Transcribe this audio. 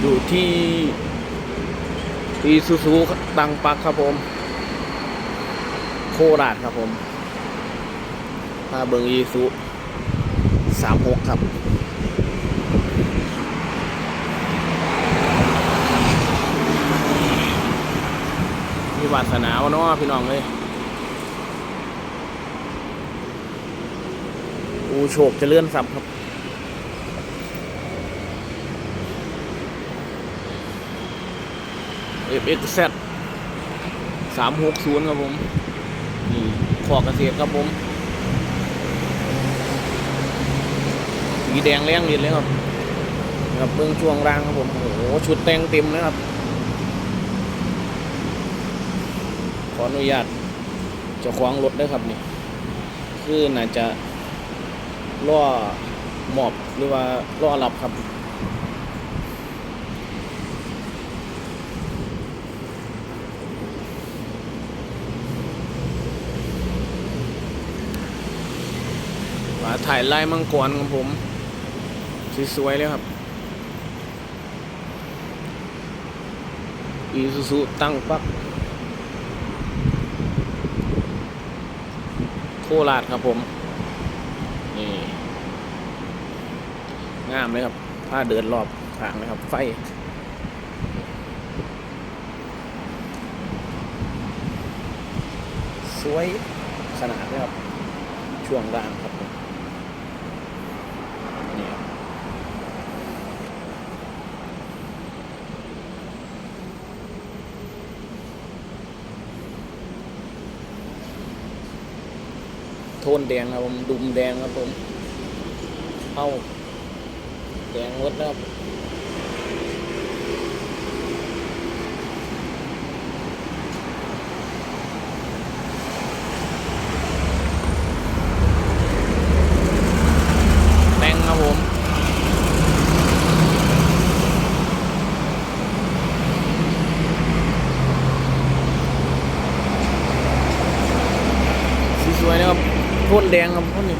อยู่ที่อีซูซูตังปักครับผม โคราชครับผมพาเบิงอีซูสามหกครับ มีวาสนาวะเนาะพี่น้องเลยอูโฉกเจะเลื่อนสับครับ FXZ สามหกศูนย์ครับผมนี่ขอกเกษตรครับผมสีแดงแรงนิดเลยครับครับเบื้องช่วงล่างครับผม โอ้โห ชุดแต่งเต็มเลยครับ ขออนุญาตจะคว้าของรถได้ครับนี่ คือน่าจะล่อหมอบหรือว่าล่อหลับครับ มาถ่ายไล่มังกรของผมสวยๆเลยครับอีซูซูตั้งปักโคราชครับผม นี่ งามเลยครับผ้าเดินรอบทางนะครับ ไฟสวยขนาดเลยครับ ช่วงล่างครับผม นี่โทนแดงครับผม ดุมแดงครับผม เอาแดงหมดนะครับ สวยนะครับพ่นแดงครับพ่นนี่